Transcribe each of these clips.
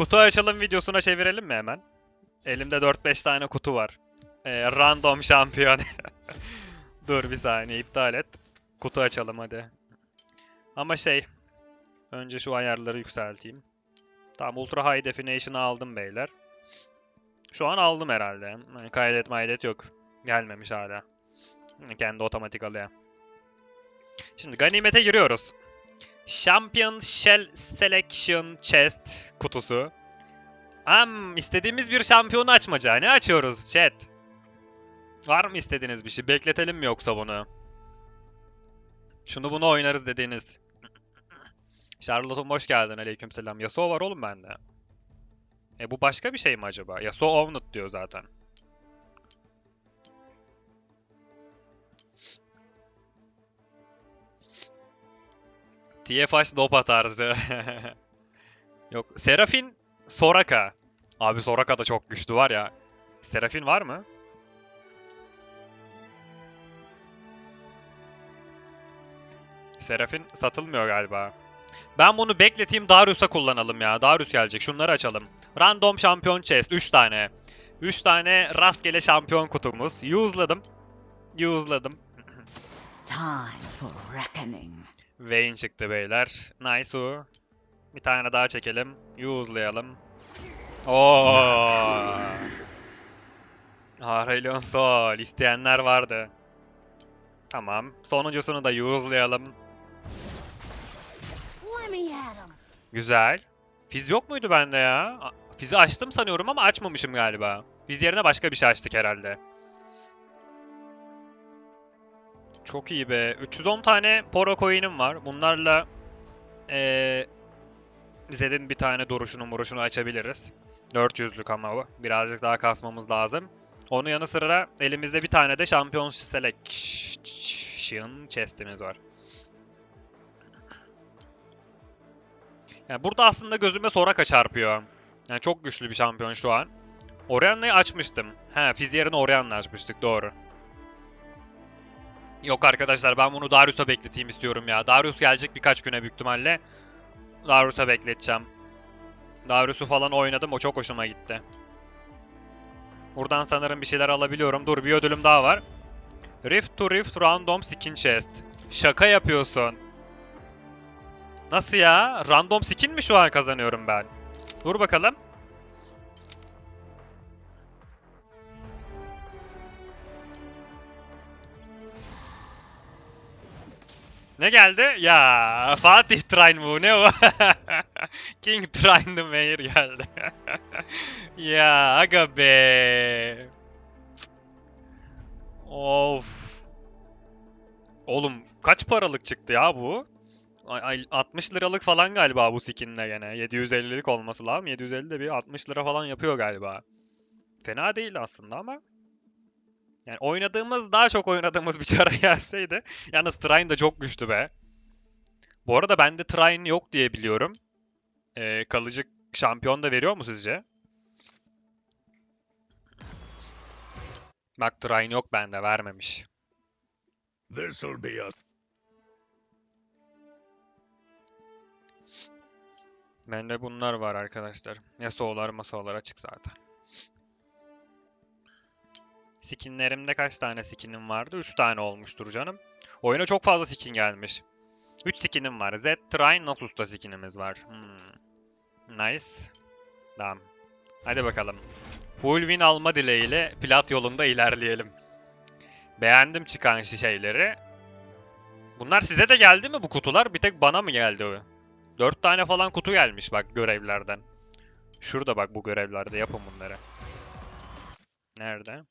Kutu açalım videosuna çevirelim mi hemen? Elimde 4-5 tane kutu var. Ee, random şampiyon. Dur bir saniye iptal et. Kutu açalım hadi. Ama şey. Önce şu ayarları yükselteyim. Tamam Ultra High Definition'ı aldım beyler. Şu an aldım herhalde. Yani kaydet maydet yok. Gelmemiş hala. Kendi otomatik alıyor. Şimdi ganimete giriyoruz. Champion Shell Selection Chest kutusu. Am istediğimiz bir şampiyonu açmaca. Ne açıyoruz chat? Var mı istediğiniz bir şey? Bekletelim mi yoksa bunu? Şunu bunu oynarız dediğiniz. Charlotte'um hoş geldin aleykümselam. Yasuo var oğlum bende. E bu başka bir şey mi acaba? Yasuo Owned diyor zaten. TFH Dopa tarzı. Yok. Serafin Soraka. Abi Soraka da çok güçlü var ya. Serafin var mı? Serafin satılmıyor galiba. Ben bunu bekleteyim Darius'a kullanalım ya. Darius gelecek. Şunları açalım. Random şampiyon chest 3 tane. 3 tane rastgele şampiyon kutumuz. Use'ladım. Use'ladım. Time for reckoning. Vayne çıktı beyler. Nice o. Bir tane daha çekelim. Use'layalım. Oo. Aurelion Sol. isteyenler vardı. Tamam. Sonuncusunu da use'layalım. Güzel. Fiz yok muydu bende ya? Fiz'i açtım sanıyorum ama açmamışım galiba. Fiz yerine başka bir şey açtık herhalde. Çok iyi be. 310 tane Poro coin'im var. Bunlarla eee Zed'in bir tane duruşunu muruşunu açabiliriz. 400'lük ama bu. Birazcık daha kasmamız lazım. Onun yanı sıra elimizde bir tane de Champion Selection chest'imiz var. Yani burada aslında gözüme Soraka çarpıyor. Yani çok güçlü bir şampiyon şu an. Orianna'yı açmıştım. He, Fizz yerine Orianna açmıştık doğru. Yok arkadaşlar ben bunu Darius'a bekleteyim istiyorum ya. Darius gelecek birkaç güne büyük ihtimalle. Darius'a bekleteceğim. Darius'u falan oynadım o çok hoşuma gitti. Buradan sanırım bir şeyler alabiliyorum. Dur bir ödülüm daha var. Rift to Rift Random Skin Chest. Şaka yapıyorsun. Nasıl ya? Random skin mi şu an kazanıyorum ben? Dur bakalım. Ne geldi? Ya Fatih Train bu ne o? King Train the Mayor geldi. ya aga be. Of. Oğlum kaç paralık çıktı ya bu? Ay, ay, 60 liralık falan galiba bu skinle gene. 750'lik olması lazım. 750 de bir 60 lira falan yapıyor galiba. Fena değil aslında ama. Yani oynadığımız, daha çok oynadığımız bir çara gelseydi. Yalnız Trine de çok güçlü be. Bu arada bende Trine yok diye biliyorum. Ee, kalıcı şampiyon da veriyor mu sizce? Bak Trine yok bende, vermemiş. This'll be a Bende bunlar var arkadaşlar. Yasuo'lar masaolar açık zaten. Skinlerimde kaç tane skinim vardı? 3 tane olmuştur canım. Oyuna çok fazla skin gelmiş. 3 skinim var. Z, Trine, Noxus'ta skinimiz var. Hmm. Nice. Tamam. Hadi bakalım. Full win alma dileğiyle plat yolunda ilerleyelim. Beğendim çıkan şeyleri. Bunlar size de geldi mi bu kutular? Bir tek bana mı geldi o? 4 tane falan kutu gelmiş bak görevlerden. Şurada bak bu görevlerde yapın bunları. Nerede?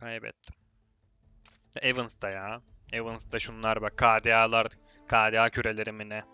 Kaybettim. Evans'ta ya. Evans'ta şunlar bak KDA'lar, KDA küreleri mi ne?